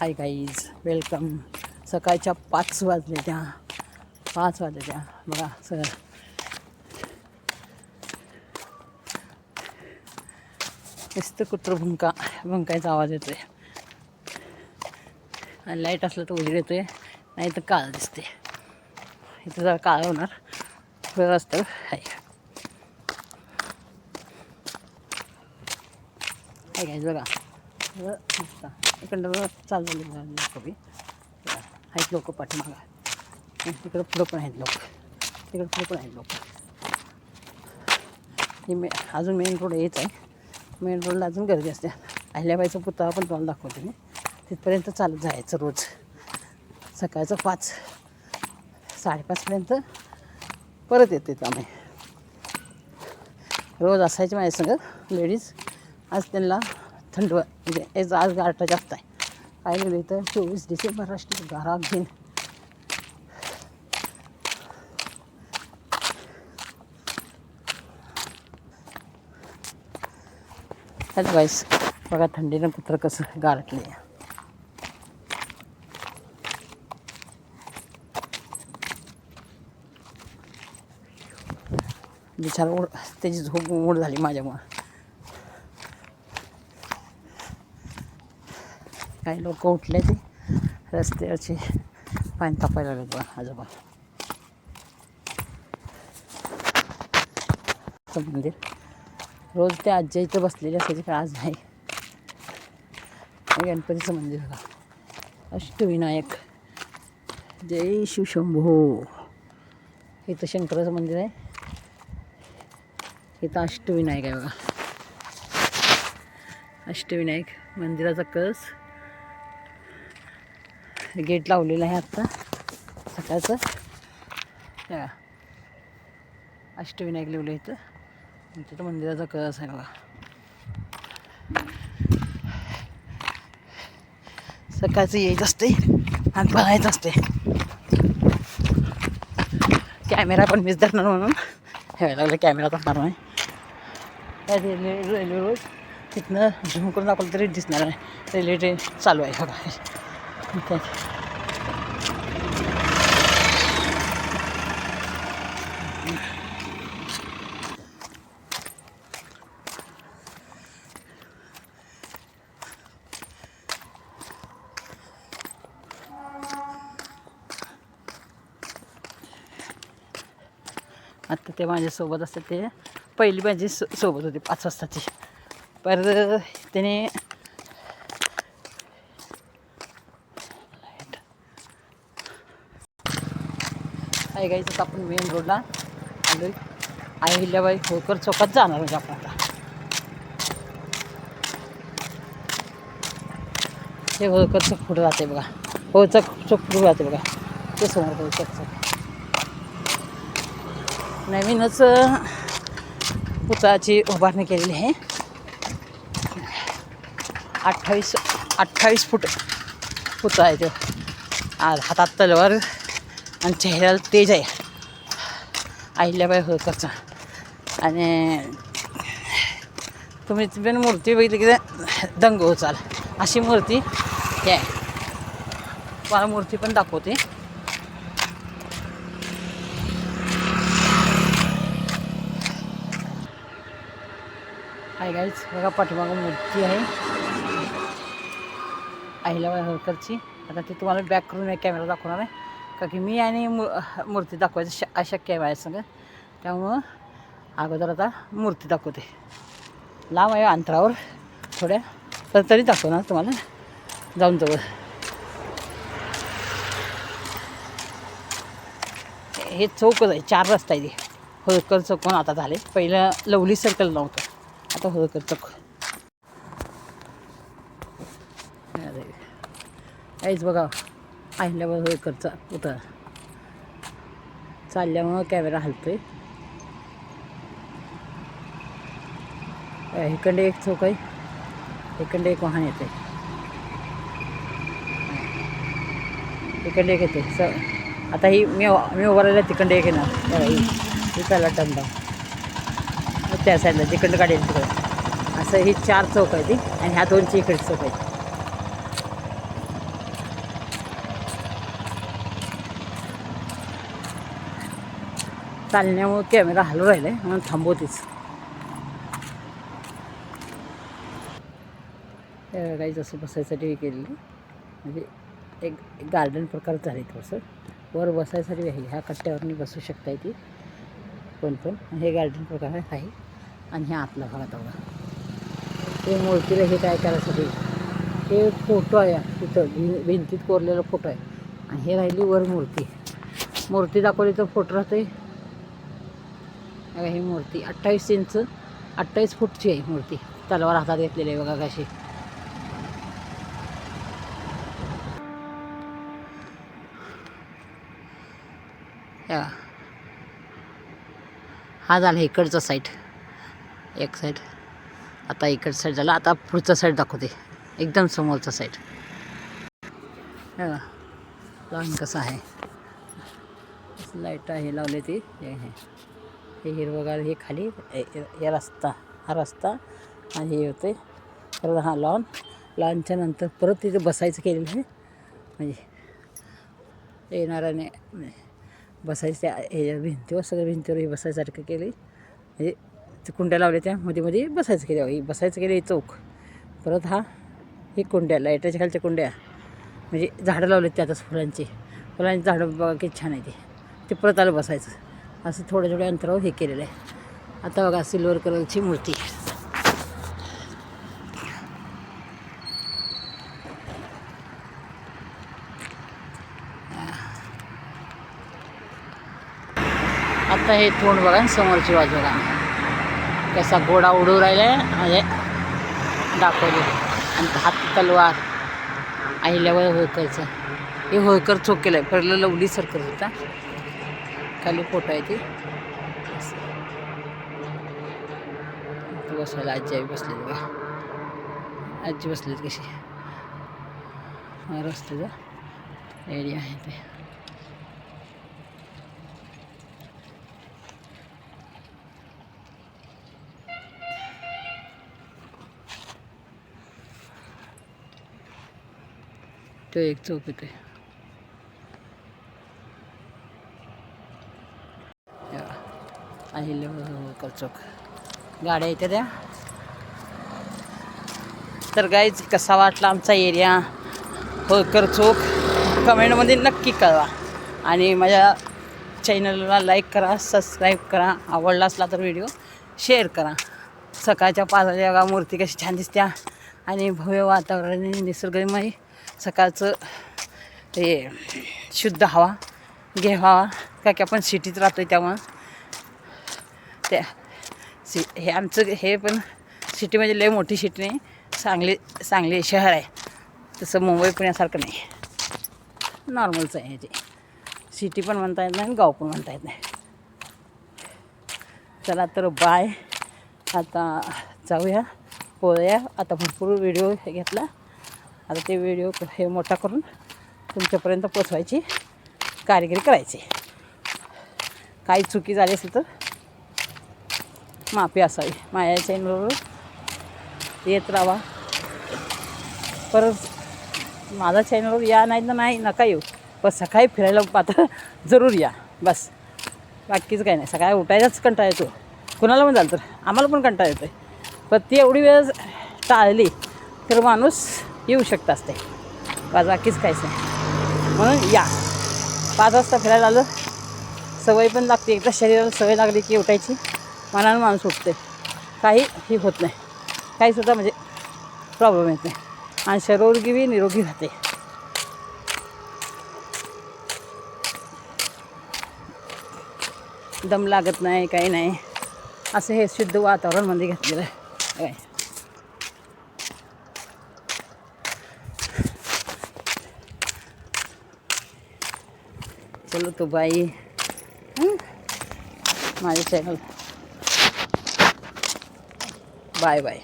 Hi guys welcome सकाळच्या पाच वाजले त्या. पाच वाजले त्या. बघा सर. नुसतं कुत्र भुंका भुंकायचा आवाज येतोय. आणि लाइट असलं तर उजेड येतोय नाही तर काळ दिसते इथं जरा काळ होणार. वेळ असतं. आहे आहे काय बघा बघा, इकडं बघा लोक बी. आहेत लोक पाठीमागा. तिकडं पुढं पण आहेत लोक. तिकडं पुढं पण आहेत लोक. मे अजून मेन रोड येत आहे. मेन रोडला अजून गर्दी असते. अहिल्याबाईचा पुतळा पण तुम्हाला दाखवते मी. तिथपर्यंत चालत जायचं रोज. सकाळचं पाच. साडेपाचपर्यंत परत येते आम्ही. रोज असायचे माझ्या संग लेडीज आज त्यांना थंड म्हणजे आज आज गारठा जास्त आहे. काय लिहिलं तर चोवीस डिसेंबर राष्ट्रीय गाराग दिन. हॅलो गाईस बघा थंडीनं कुत्र कसं गारटले बिचारा ओढ त्याची झोप ओढ झाली माझ्यामुळं. काही लोक उठले ते. रस्त्यावरचे पाणी तापायला लागले बघा आजोबा. मंदिर. रोज ते आजी इथं बसलेले असायचे पण आज नाही. गणपतीचं मंदिर बघा. अष्टविनायक. जय शिवशंभो इथं शंकराचं मंदिर आहे. इथं अष्टविनायक आहे बघा. अष्टविनायक मंदिराचा कळस गेट लावलेलं आहे आत्ता सकाळचं. या. अष्टविनायक लिवलं इथं. तिथं मंदिराचा कळस आहे बघा. सकाळचं यायचं असते आणि बघायचं असते. कॅमेरा पण मिस धरणार म्हणून. ठेवायला लागलं कॅमेरा धरणार नाही त्या रेल्वे रेल्वे रोड तिथनं झूम करून दाखवलं तरी दिसणार नाही रेल्वे ट्रेन चालू आहे बघा. काय आत्ता ते माझ्यासोबत असतात ते. पहिली माझी सो सोबत होती पाच वाजताची. परत त्याने आई गाईच आपण मेन रोडला आलो आई हिल्याबाई होळकर चौकात जाणार म्हणजे आपण आता. हे होळकर चौक पुढे जाते बघा. होळकर चौक पुढे जाते बघा. ते समोर होळकर चौक नवीनच पुतळाची उभारणी केलेली आहे. अठ्ठावीस अठ्ठावीस फूट पुतळा आहे तो. आज हातात तलवार. आणि चेहऱ्याला तेज आहे. अहिल्याबाई होळकरचा आणि तुम्ही पण मूर्ती बघितली की दंग होचाल अशी मूर्ती हे आहे. तुम्हाला मूर्ती पण दाखवते. हाय बघा पाठीमागं मूर्ती आहे. अहिल्याबाई होळकरची आता ती तुम्हाला बॅक करून कॅमेरा दाखवणार आहे. का की मी आणि मू मूर्ती दाखवायचं श अशक्य आहे माझ्या संग त्यामुळं अगोदर आता मूर्ती दाखवते. लांब आहे अंतरावर थोड्या तर तरी दाखवणार तुम्हाला. जाऊन जवळ हे चौकच आहे चार रस्ता आहे ते होळकर चौक आता झाले. पहिलं लवली सर्कल नव्हतं. आता होळकर चौक. अरे बघा. अहिल्याबाई होळकरचा पुतळा चालल्यामुळं कॅमेरा हलतोय. आहे इकडे एक चौक आहे. इकडे एक वाहन येते इकडे एक येते स आता ही मी मी उभा राहिला तिकडे एक येणार. बघा ही ही टंडा त्या साईडला तिकडं गाडी येईल तिकडं. असं ही चार चौक आहे ती आणि ह्या दोनची इकडे चौक आहे. चालण्यामुळे कॅमेरा हलू राहिला आहे म्हणून थांबवतेच काही जसं बसायसाठी हे केलेलं. म्हणजे एक एक गार्डन प्रकार झाले थोडंसं वर बसायसाठी आहे. ह्या कट्ट्यावरनी बसू शकता ती. पण पण हे गार्डन प्रकार आहे. आणि हे आतला भागात आवडा ते मूर्तीला हे काय करायसाठी? हे फोटो आहे. तिथं भि भिंतीत कोरलेला फोटो आहे. आणि हे राहिली वर मूर्ती. मूर्ती दाखवली तर फोटो राहते बघा ही मूर्ती. अठ्ठावीस इंच अठ्ठावीस फूटची आहे मूर्ती. तलवार हातात घेतलेली आहे बघा कशी. हा झाला इकडचा साईड एक साईड आता इकडचा साईड झाला. आता पुढचा साईड दाखवते. एकदम समोरचा साईड लॉन कसं आहे? लाइट आहे लावले ती? हे हे हिरवंगार हे खाली या रस्ता हा रस्ता आणि हे होते. परत हा लॉन लॉनच्या नंतर परत तिथे बसायचं केलेलं आहे. म्हणजे येणाऱ्याने बसायचं त्या भिंतीवर सगळ्या भिंतीवर हे बसायसारखं केले म्हणजे ते कुंड्या लावल्या त्या मध्ये मध्ये बसायचं केलं. ही बसायचं केलं हे चौक. परत हा हे कुंड्या लाईटाच्या खालच्या कुंड्या. म्हणजे झाडं लावलेत त्यातच फुलांची. फुलांची झाडं बघा किती छान आहे ते परत आलं बसायचं. असं थोड्या थोड्या अंतरावर हे केलेलं आहे. आता बघा सिल्वर कलरची मूर्ती. आता हे तोंड बघा समोरची बाजू बघा. कसा घोडा उडू राहिला आहे म्हणजे दाखवले. आणि हात तलवार. अहिल्यावर होळकरचं. हे होळकर चोक केलं आहे पहिलं लवली सरकर होता. खाली फोटो आहे ती. बसवायला आजी आई बसली बघा. आजी बसलेत कशी. रस्त्याचा एरिया आहे ते. तो एक चौक आहे अहिल्याकर चौक. गाड्या येत्या त्या. तर गाईज कसा वाटला आमचा एरिया होळकर चौक. कमेंटमध्ये नक्की कळवा. आणि माझ्या चॅनलला लाईक करा सबस्क्राईब करा. आवडला असला तर व्हिडिओ शेअर करा. सकाळच्या पाच मूर्ती कशी छान दिसत्या. आणि भव्य वातावरण निसर्गमय. सकाळचं हे शुद्ध हवा घ्यावा का की आपण सिटीत राहतो आहे त्यामुळं. त्या सि हे आमचं हे पण सिटी म्हणजे लय मोठी सिटी नाही. सांगली सांगली शहर आहे. तसं मुंबई पुण्यासारखं नाही. नॉर्मलच आहे ते सिटी पण म्हणता येत नाही आणि गाव पण म्हणता येत नाही. चला तर बाय. आता जाऊया पोळ्या. आता भरपूर व्हिडिओ घेतला. आता ते व्हिडिओ हे मोठा करून तुमच्यापर्यंत पोचवायची. कारिगिरी करायची. काही चुकी झाली असेल तर माफी असावी. माझ्या चॅनलवर येत राहा. परत माझा चॅनलवर या नाही तर नाही नका येऊ. पण सकाळी फिरायला पात्र जरूर या. बस. बाकीचं काही नाही. सकाळी उठायलाच कंटाळा येतो. कुणाला पण झालं तर. आम्हाला पण कंटाळा येतो आहे पण ती एवढी वेळ टाळली तर माणूस येऊ शकत असते. बस बाकीच काहीच नाही. म्हणून या. पाच वाजता फिरायला आलं. सवय पण लागते. एकदा शरीराला सवय लागली की उठायची. मनानं माणूस उठते काही हे होत नाही. काहीसुद्धा म्हणजे प्रॉब्लेम येत नाही. आणि शरोगी बी निरोगी राहते. दम लागत नाही काही नाही. असं हे शुद्ध वातावरणमध्ये घेतलेलं आहे. काय? चलो तो बाई. माझ्या चॅनल बाय बाय